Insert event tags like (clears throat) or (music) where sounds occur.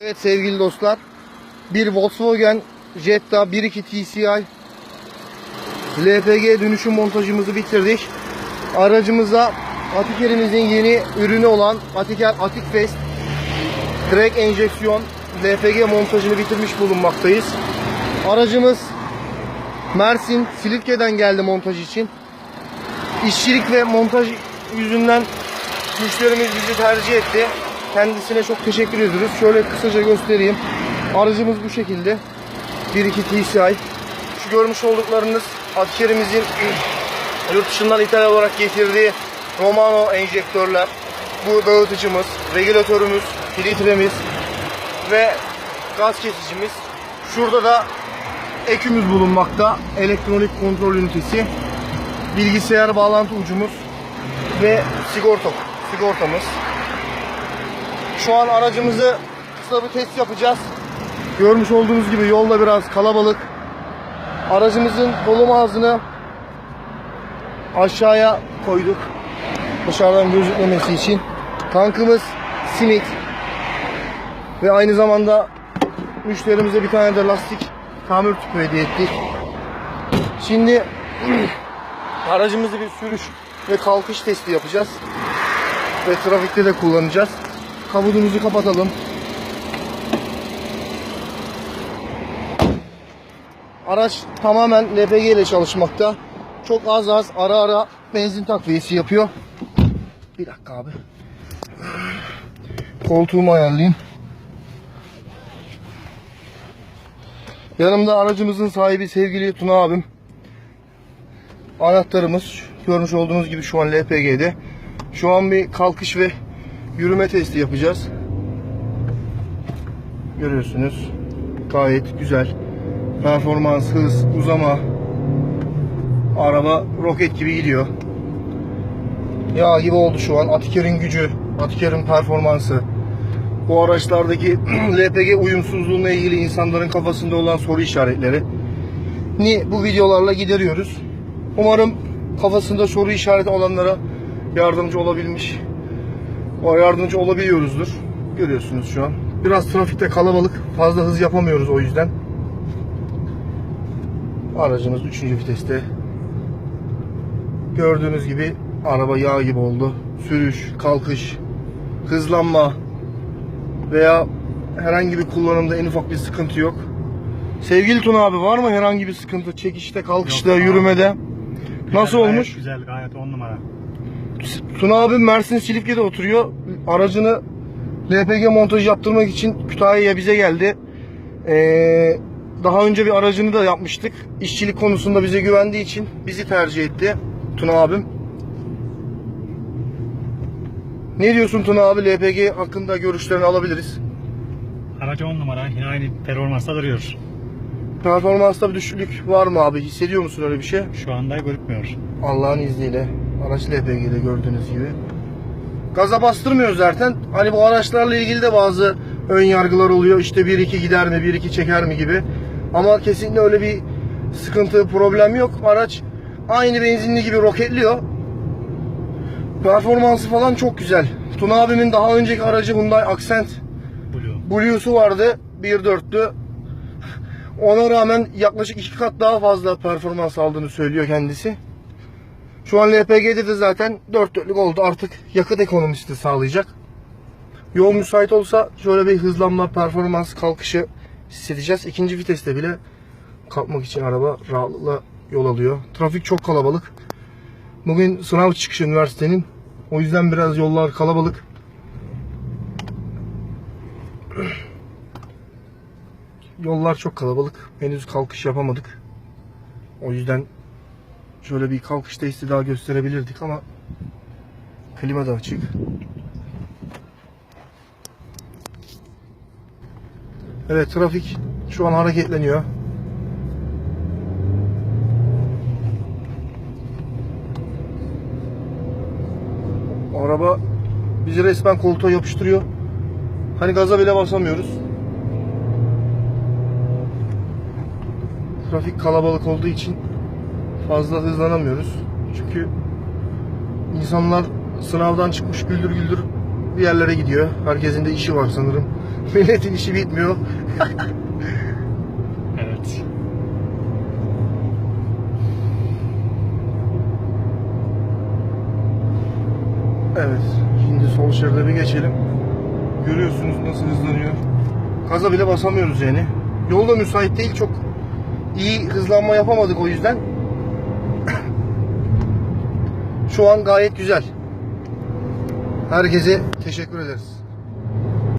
Evet sevgili dostlar. Bir Volkswagen Jetta 1.2 TCI LPG dönüşüm montajımızı bitirdik. Aracımıza Atiker'imizin yeni ürünü olan Atiker Atik Fest direkt enjeksiyon LPG montajını bitirmiş bulunmaktayız. Aracımız Mersin Silifke'den geldi montaj için. İşçilik ve montaj yüzünden müşterimiz bizi tercih etti. Kendisine çok teşekkür ediyoruz. Şöyle kısaca göstereyim. Aracımız bu şekilde. 1.2 TCI. Şu görmüş olduklarınız Atker'imizin yurt dışından ithal olarak getirdiği Romano enjektörler. Bu dağıtıcımız, regülatörümüz, filtremiz ve gaz kesicimiz. Şurada da ekümüz bulunmakta. Elektronik kontrol ünitesi. Bilgisayar bağlantı ucumuz ve sigorta sigortamız. Şu an aracımızı kısa bir test yapacağız. Görmüş olduğunuz gibi yolda biraz kalabalık. Aracımızın dolum ağzını aşağıya koyduk. Dışarıdan gözükmemesi için. Tankımız simit. Ve aynı zamanda müşterimize bir tane de lastik tamir tüpü hediye ettik. Şimdi (clears throat) aracımızı bir sürüş ve kalkış testi yapacağız. Ve trafikte de kullanacağız. Kabudumuzu kapatalım. Araç tamamen LPG ile çalışmakta. Çok az az ara ara benzin takviyesi yapıyor. Bir dakika abi. Koltuğumu ayarlayayım. Yanımda aracımızın sahibi sevgili Tuna abim. Anahtarımız görmüş olduğunuz gibi şu an LPG'de. Şu an bir kalkış ve yürüme testi yapacağız. Görüyorsunuz. Gayet güzel. Performans, hız, uzama. Araba roket gibi gidiyor. Yağ gibi oldu şu an. Atiker'in gücü, Atiker'in performansı. Bu araçlardaki (clears throat) LPG uyumsuzluğuna ilgili insanların kafasında olan soru işaretleri ni bu videolarla gideriyoruz. Umarım kafasında soru işareti olanlara yardımcı olabilmiş o yardımcı olabiliyoruzdur. Görüyorsunuz şu an. Biraz trafikte kalabalık. Fazla hız yapamıyoruz o yüzden. Aracımız 3. viteste. Gördüğünüz gibi araba yağ gibi oldu. Sürüş, kalkış, hızlanma veya herhangi bir kullanımda en ufak bir sıkıntı yok. Sevgili Tuna abi var mı herhangi bir sıkıntı çekişte, kalkışta, Yok, yürümede? Güzel, Nasıl gayet olmuş? Güzel gayet on numara. Tuna abi Mersin Silifke'de oturuyor. Aracını LPG montajı yaptırmak için Kütahya'ya bize geldi. Ee, daha önce bir aracını da yapmıştık. İşçilik konusunda bize güvendiği için bizi tercih etti. Tuna abim. Ne diyorsun Tuna abi LPG hakkında görüşlerini alabiliriz. Aracı on numara yine aynı performansta duruyor. Performansta bir düşüklük var mı abi? Hissediyor musun öyle bir şey? Şu anda görükmüyor. Allah'ın izniyle araç LPG'de gördüğünüz gibi. Gaza bastırmıyor zaten. Hani bu araçlarla ilgili de bazı ön yargılar oluyor. İşte 1-2 gider mi, 1-2 çeker mi gibi. Ama kesinlikle öyle bir sıkıntı, problem yok. Araç aynı benzinli gibi roketliyor. Performansı falan çok güzel. Tuna abimin daha önceki aracı Hyundai Accent Blue. Blue'su vardı. 1.4'lü. Ona rağmen yaklaşık iki kat daha fazla performans aldığını söylüyor kendisi. Şu an LPG'de de zaten 4 dörtlük oldu. Artık yakıt ekonomisi de sağlayacak. Yol müsait olsa şöyle bir hızlanma, performans kalkışı hissedeceğiz. İkinci viteste bile kalkmak için araba rahatlıkla yol alıyor. Trafik çok kalabalık. Bugün sınav çıkışı üniversitenin. O yüzden biraz yollar kalabalık. Yollar çok kalabalık. Henüz kalkış yapamadık. O yüzden şöyle bir kalkış testi daha gösterebilirdik ama klima da açık. Evet trafik şu an hareketleniyor. Araba bizi resmen koltuğa yapıştırıyor. Hani gaza bile basamıyoruz. Trafik kalabalık olduğu için fazla hızlanamıyoruz. Çünkü insanlar sınavdan çıkmış güldür güldür bir yerlere gidiyor. Herkesin de işi var sanırım. (laughs) Milletin işi bitmiyor. (laughs) Evet. Evet. Şimdi sol şeride bir geçelim. Görüyorsunuz nasıl hızlanıyor. Gaza bile basamıyoruz yani. Yol da müsait değil. Çok iyi hızlanma yapamadık o yüzden. Şu an gayet güzel. Herkese teşekkür ederiz.